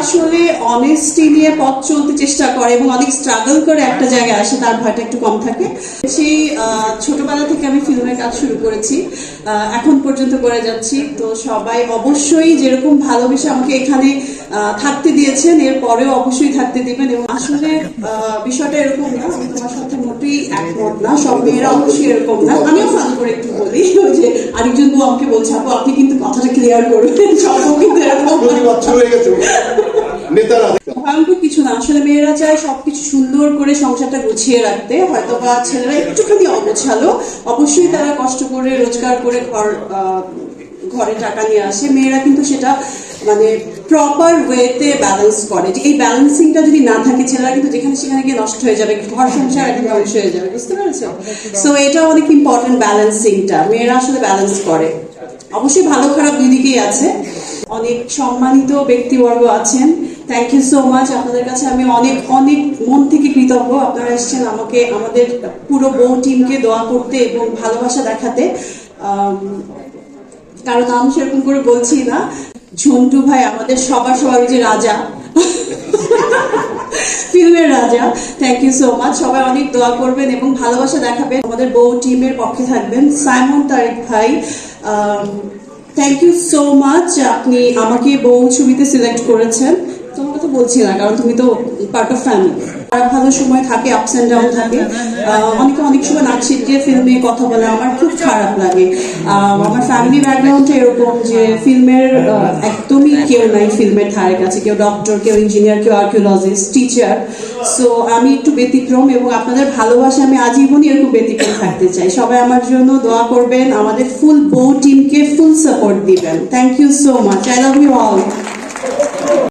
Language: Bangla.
আসলে অনেস্টি নিয়ে পথ চলতে চেষ্টা করে এবং অনেক স্ট্রাগল করে একটা জায়গায় আসে, তার ভয়টা একটু কম থাকে। সেই ছোটবেলা থেকে আমি ফিল্মের কাজ শুরু করেছি। এখন পর্যন্ত করে যাচ্ছি। তো সবাই অবশ্যই যেরকম ভালোবেসে আমাকে এখানে থাকতে দিয়েছেন, এর পরেও অবশ্যই থাকতে দিবেন এবং আসলে বিষয়টা এরকম না, আমি তোমার সাথে মোটেই একমত না। সব মেয়েরা অবশ্যই এরকম না। আমিও ফান করে একটু বলি যে, আরেকজন বউ আমাকে বলছে, আপু, আপনি কিন্তু কথাটা ক্লিয়ার করবেন। সব কিন্তু এরকম নেতারা ভয়ঙ্কর কিছু না। আসলে মেয়েরা চায় সবকিছু সুন্দর করে সংসারটা গুছিয়ে রাখতে। হয়তো বা ছেলেরা একটুখানি অগোছালো। অবশ্যই তারা কষ্ট করে, রোজগার করে ঘর ঘরে টাকা নিয়ে আসে। মেয়েরা কিন্তু সেটা মানে প্রপার ওয়েতে ব্যালেন্স করে। যে এই ব্যালেন্সিংটা যদি না থাকে, ছেলেরা কিন্তু যেখানে সেখানে গিয়ে নষ্ট হয়ে যাবে। ঘর সংসার একদম ধ্বংস হয়ে যাবে। বুঝতে পেরেছ? সো এটা অনেক ইম্পর্টেন্ট ব্যালেন্সিংটা মেয়েরা আসলে ব্যালেন্স করে। অবশ্যই ভালো খারাপ দুই দিকেই আছে। অনেক সম্মানিত ব্যক্তিবর্গ আছেন। থ্যাংক ইউ সো মাচ আপনাদের কাছে আমি অনেক অনেক মন থেকে কৃতজ্ঞ। আপনারা এসেছেন আমাকে, আমাদের পুরো বউ টিমকে দোয়া করতে এবং ভালোবাসা দেখাতে। কারও নাম সেরকম করে বলছি না। ঝন্টু ভাই আমাদের সবার সবার যে রাজা। ফিল্মের রাজা। থ্যাংক ইউ সো মাচ সবাই অনেক দোয়া করবেন এবং ভালোবাসা দেখাবেন। আমাদের বউ টিমের পক্ষে থাকবেন। সাইমন তারেক ভাই থ্যাংক ইউ সো মাচ আপনি আমাকে বউ ছবিতে সিলেক্ট করেছেন। বলছি না, কারণ তুমি তো পার্ট অফ ফ্যামিলি খারাপ ভালো সময় থাকে আপস অ্যান্ড ডাউন থাকে। অনেকে অনেক সময় নাচ শিখিয়ে ফিল্মে কথা বলে, আমার খুব খারাপ লাগে। আমার ফ্যামিলি ব্যাকগ্রাউন্ডটা এরকম যে ফিল্মের একদমই কেউ নাই ফিল্মের ধারে কাছে। কেউ ডক্টর কেউ ইঞ্জিনিয়ার কেউ আর্কিওলজিস্ট টিচার সো আমি একটু ব্যতিক্রম এবং আপনাদের ভালোবাসা আমি আজীবনই এরকম ব্যতিক্রম থাকতে চাই। সবাই আমার জন্য দোয়া করবেন, আমাদের ফুল বউ টিমকে ফুল সাপোর্ট দিবেন। Thank you so much I love you all